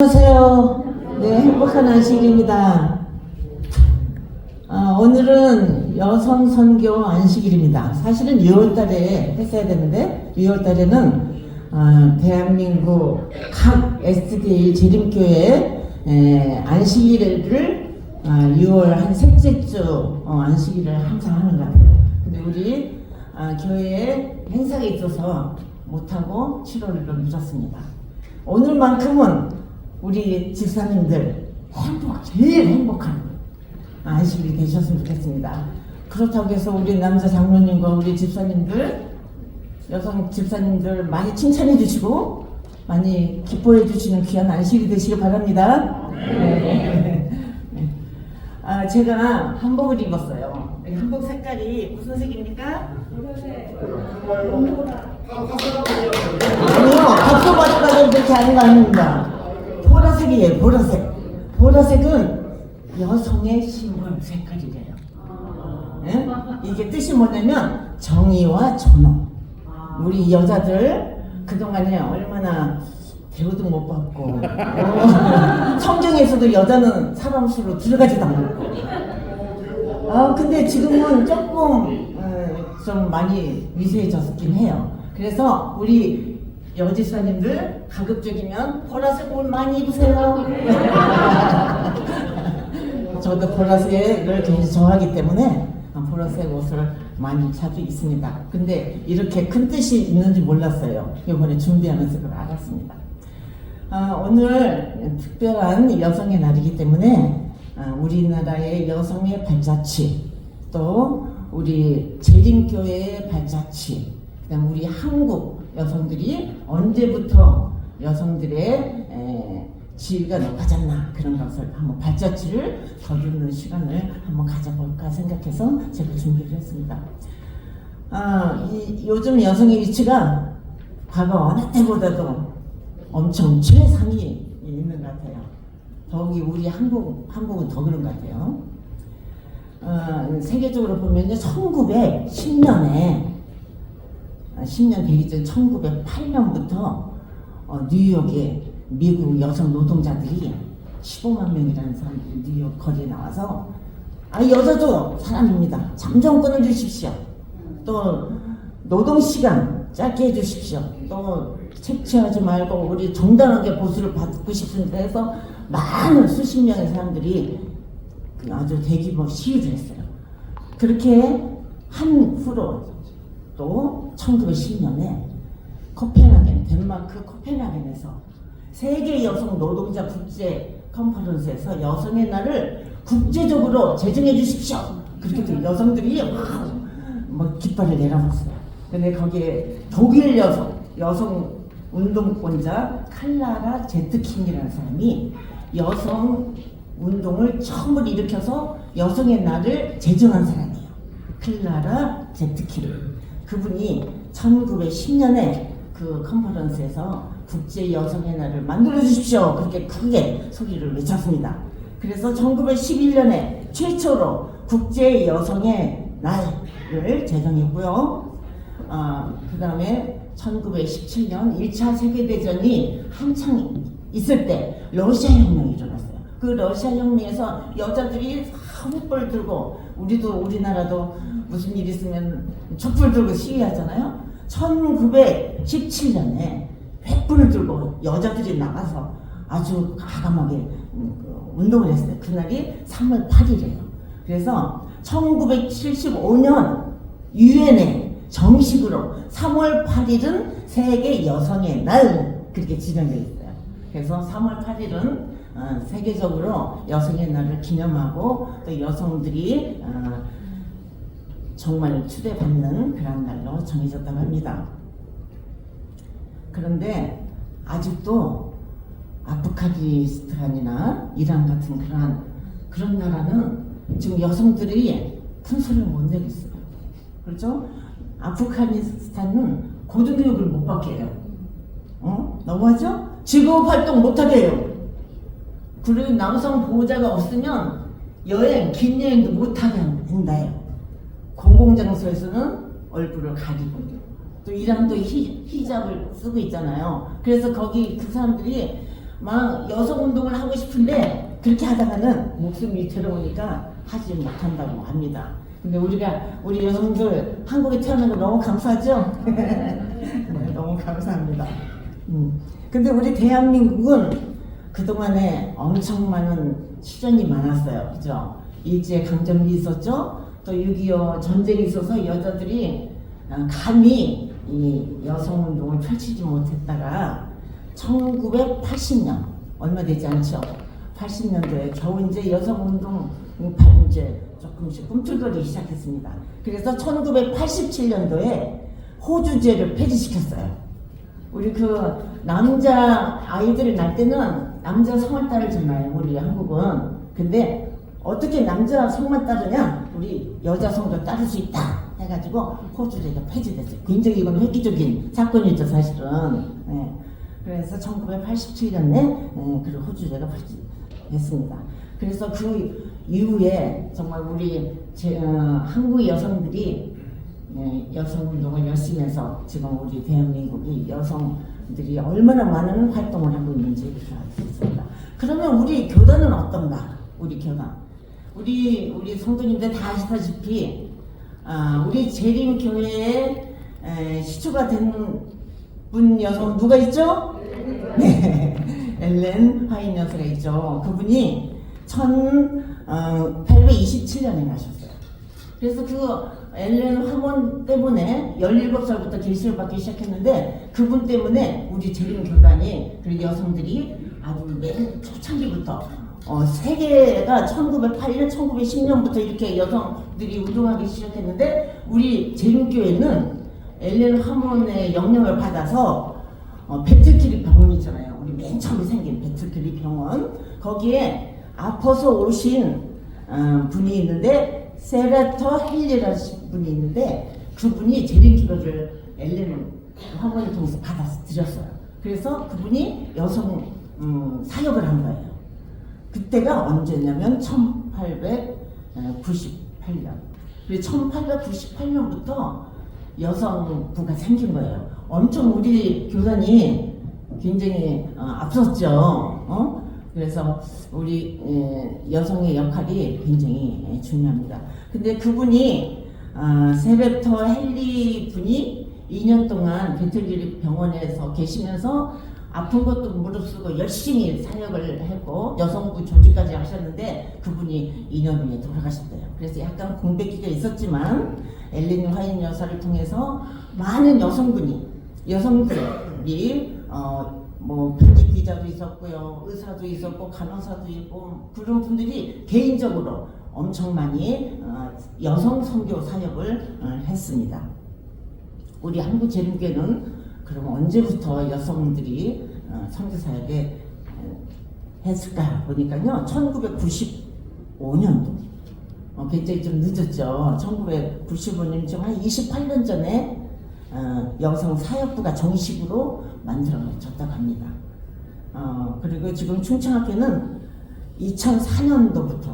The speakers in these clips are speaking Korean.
안녕하세요. 네, 행복한 안식일입니다. 아, 오늘은 여성 선교 안식일입니다. 사실은 6월달에 했어야 되는데 6월달에는 아, 대한민국 각 SDA 재림교회 에, 안식일을 아, 6월 한 셋째 주 어, 안식일을 항상 하는 것 같아요. 근데 우리 아, 교회에 행사가 있어서 못하고 7월을 미뤘습니다. 오늘만큼은 우리 집사님들 행복, 제일 행복한 안식일이 되셨으면 좋겠습니다. 그렇다고 해서 우리 남자 장로님과 우리 집사님들, 여성 집사님들 많이 칭찬해 주시고 많이 기뻐해 주시는 귀한 안식일이 되시길 바랍니다. 네. 네. 아, 제가 한복을 입었어요. 이 한복 색깔이 무슨 색입니까? 아니요, 박수 받으라고 그렇게 하는 거 아닙니다. 보라색이에요, 보라색. 보라색은 여성의 심벌 색깔이래요. 예? 이게 뜻이 뭐냐면 정의와 존엄. 우리 여자들 그동안에 얼마나 대우도 못 받고 어, 성경에서도 여자는 사람 수로 들어가지도 않고 아 근데 지금은 조금 어, 좀 많이 위세해졌긴 해요. 그래서 우리 여지사님들 가급적이면 보라색 옷 많이 입으세요. 저도 보라색을 굉장히 좋아하기 때문에 보라색 옷을 많이 자주 입습니다. 근데 이렇게 큰 뜻이 있는지 몰랐어요. 이번에 준비하면서 그걸 알았습니다. 아, 오늘 특별한 여성의 날이기 때문에 아, 우리나라의 여성의 발자취 또 우리 재림교회의 발자취 그다음 우리 한국 여성들이 언제부터 여성들의 에, 지위가 높아졌나 그런 것을 한번 발자취를 거두는 시간을 한번 가져볼까 생각해서 제가 준비를 했습니다. 아, 이, 요즘 여성의 위치가 과거 어느 때보다도 엄청 최상위 있는 것 같아요. 더욱이 우리 한국, 한국은 더 그런 것 같아요. 어, 세계적으로 보면요, 1910년에, 10년 되기 전 1908년부터 어, 뉴욕에 미국 여성 노동자들이 15만 명이라는 사람들이 뉴욕 거리에 나와서 아 여자도 사람입니다. 잠 좀 끊어주십시오. 또 노동 시간 짧게 해주십시오. 또 채취하지 말고 우리 정당하게 보수를 받고 싶은데 해서 많은 수십 명의 사람들이 그 아주 대규모 시위를 했어요. 그렇게 한 후로 또 1910년에 코펜하겐, 덴마크 코펜하겐에서 세계 여성 노동자 국제 컨퍼런스에서 여성의 날을 국제적으로 제정해 주십시오. 그렇게 또 여성들이 막 깃발을 내려놨어요. 근데 거기에 독일 여성, 여성 운동권자 칼라라 제트킹이라는 사람이 여성 운동을 처음으로 일으켜서 여성의 날을 제정한 사람이에요. 클라라 제트킹. 그분이 1910년에 그 컨퍼런스에서 국제 여성의 날을 만들어 주십시오. 그렇게 크게 소리를 외쳤습니다. 그래서 1911년에 최초로 국제 여성의 날을 제정했고요. 어, 그 다음에 1917년 1차 세계대전이 한창 있을 때 러시아 혁명이 일어났어요. 그 러시아 혁명에서 여자들이 촛불 들고 우리도 우리나라도 무슨 일 있으면 촛불 들고 시위하잖아요. 1917년에 횃불을 들고 여자들이 나가서 아주 가감하게 음, 그 운동을 했어요. 그날이 3월 8일이에요. 그래서 1975년 유엔에 정식으로 3월 8일은 세계 여성의 날 그렇게 지정되어 있어요. 그래서 3월 8일은 어, 세계적으로 여성의 날을 기념하고 또 여성들이 어, 정말 추대받는 그런 날로 정해졌다고 합니다. 그런데 아직도 아프가니스탄이나 이란 같은 그런 그런 나라는 지금 여성들이 큰 소리를 못 내겠어요. 그렇죠? 아프가니스탄은 고등교육을 못 받게 해요. 어? 너무하죠? 직업 활동 못 하게 해요. 그리고 남성 보호자가 없으면 여행, 긴 여행도 못 하게 한다요. 공공장소에서는 얼굴을 가리고 또 이란도 히, 히잡을 쓰고 있잖아요. 그래서 거기 그 사람들이 막 여성 운동을 하고 싶은데 그렇게 하다가는 목숨이 들어오니까 하지 못한다고 합니다. 근데 우리가 우리 여성들 한국에 태어난 거 너무 감사하죠? 네, 너무 감사합니다. 음. 근데 우리 대한민국은 그동안에 엄청 많은 시련이 많았어요. 그죠? 일제 강점기 있었죠? 또 6.25 전쟁이 있어서 여자들이 어, 감히 이 여성 운동을 펼치지 못했다가 1980년 얼마 되지 않죠? 80년도에 겨우 이제 여성 운동 이제 조금씩 꿈틀거리기 시작했습니다. 그래서 1987년도에 호주제를 폐지시켰어요. 우리 그 남자 아이들이 날 때는 남자 성을 따르잖아요. 우리 한국은. 근데 어떻게 남자 성만 따르냐? 우리 여자 성도 따를 수 있다. 해가지고 호주제가 폐지됐어요. 굉장히 이건 획기적인 사건이죠, 사실은. 네. 그래서 1987년에 네, 그 호주제가 폐지됐습니다. 그래서 그 이후에 정말 우리 제, 어, 한국 여성들이 네, 여성 운동을 열심히 해서 지금 우리 대한민국이 여성 들이 얼마나 많은 활동을 하고 있는지 알수 있습니다. 그러면 우리 교단은 어떤가? 우리 교단. 우리 우리 성도님들 다 아시다시피 아, 우리 재림 교회에 에, 시초가 된 분 여성 누가 있죠? 네, 엘렌 화인 여사가 있죠. 그분이 어, 1827년에 나셨어요. 그래서 그 엘렌 학원 때문에 17살부터 계시를 받기 시작했는데 그분 때문에 우리 재림 교단이 그리고 여성들이 아주 맨 초창기부터 어, 세계가 1908년, 1910년부터 이렇게 여성들이 운동하기 시작했는데 우리 재림교회는 엘렌 하몬의 영향을 받아서 어, 배틀키리 병원 있잖아요. 우리 맨 처음에 생긴 배틀키리 병원 거기에 아파서 오신 어, 분이 있는데 세레터 헬리라는 분이 있는데 그분이 재림 기도를 엘렌 학원을 통해서 받아 드렸어요. 그래서 그분이 여성 음, 사역을 한 거예요. 그때가 언제냐면 1898년. 1898년부터 여성부가 생긴 거예요. 엄청 우리 교단이 굉장히 어, 앞섰죠. 어? 그래서 우리 에, 여성의 역할이 굉장히 에, 중요합니다. 근데 그분이 아, 세베터 헨리 분이 2년 동안 베틀리리 병원에서 계시면서 아픈 것도 무릅쓰고 열심히 사역을 했고 여성부 조직까지 하셨는데 그분이 2년 후에 돌아가셨대요. 그래서 약간 공백기가 있었지만 엘린 화인 여사를 통해서 많은 여성분이 여성들이 어, 뭐 편집 기자도 있었고요, 의사도 있었고 간호사도 있고 그런 분들이 개인적으로 엄청 많이 어, 여성 선교 사역을 어, 했습니다. 우리 한국 재림교회는 그럼 언제부터 여성들이 어, 선교 사역에 어, 했을까 보니까요, 1995년도. 어, 굉장히 좀 늦었죠. 1995년 지금 한 28년 전에 어, 여성 사역부가 정식으로 만들어졌다고 합니다. 어, 그리고 지금 충청학교는 2004년도부터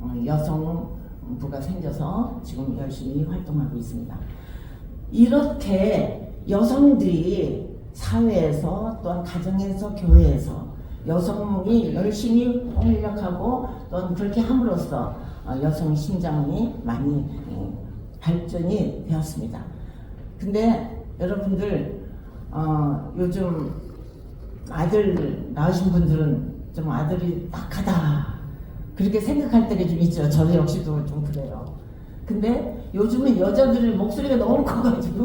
어, 여성부가 생겨서 지금 열심히 활동하고 있습니다. 이렇게 여성들이 사회에서 또한 가정에서 교회에서 여성이 열심히 활약하고 또한 그렇게 함으로써 어, 여성 신장이 많이 어, 발전이 되었습니다. 근데 여러분들 어, 요즘 아들 낳으신 분들은 좀 아들이 딱하다 그렇게 생각할 때가 좀 있죠. 저 역시도 좀 그래요. 근데 요즘은 여자들의 목소리가 너무 커가지고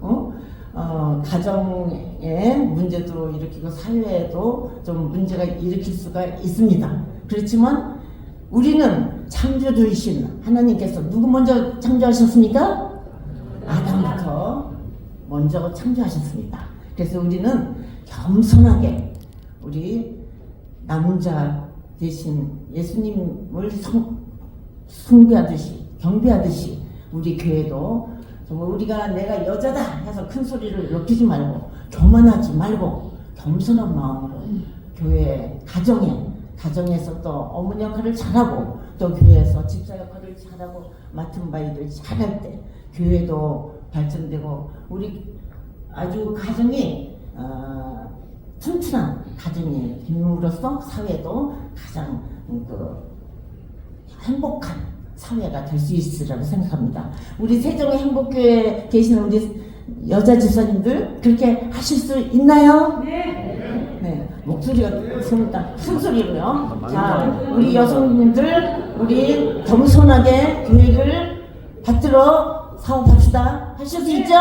어? 어, 가정에 문제도 일으키고 사회에도 좀 문제가 일으킬 수가 있습니다. 그렇지만 우리는 창조주이신 하나님께서 누구 먼저 창조하셨습니까? 먼저 창조하셨습니다. 그래서 우리는 겸손하게 우리 남자 대신 예수님을 성, 숭배하듯이 경배하듯이 우리 교회도 정말 우리가 내가 여자다 해서 큰 소리를 높이지 말고 교만하지 말고 겸손한 마음으로 교회 가정에 가정에서 또 어머니 역할을 잘하고 또 교회에서 집사 역할을 잘하고 맡은 바 일을 잘할 때 교회도 발전되고 우리 아주 가정이 어, 튼튼한 가정이 힘으로써 사회도 가장 음, 그 행복한 사회가 될 수 있으리라고 생각합니다. 우리 세종의 행복교회에 계시는 우리 여자 집사님들 그렇게 하실 수 있나요? 네. 목소리가 습니다 숨소리로요. 자, 우리 여성님들 우리 겸손하게 교회를 받들어 사업합시다. 하실 수 있죠?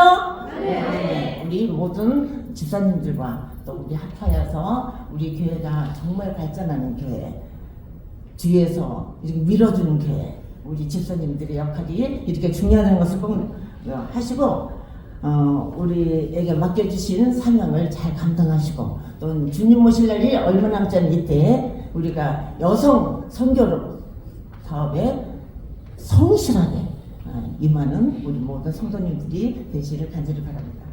네. 우리 모든 집사님들과 또 우리 합하여서 우리 교회가 정말 발전하는 교회. 뒤에서 이렇게 밀어주는 교회 우리 집사님들의 역할이 이렇게 중요하다는 것을 꼭 어, 하시고 어, 우리에게 맡겨주신 사명을 잘 감당하시고 또 주님 모실 날이 얼마 남지 않은 이때 우리가 여성 선교 사업에 성실하게 어, 임하는 우리 모든 성도님들이 되시를 간절히 바랍니다.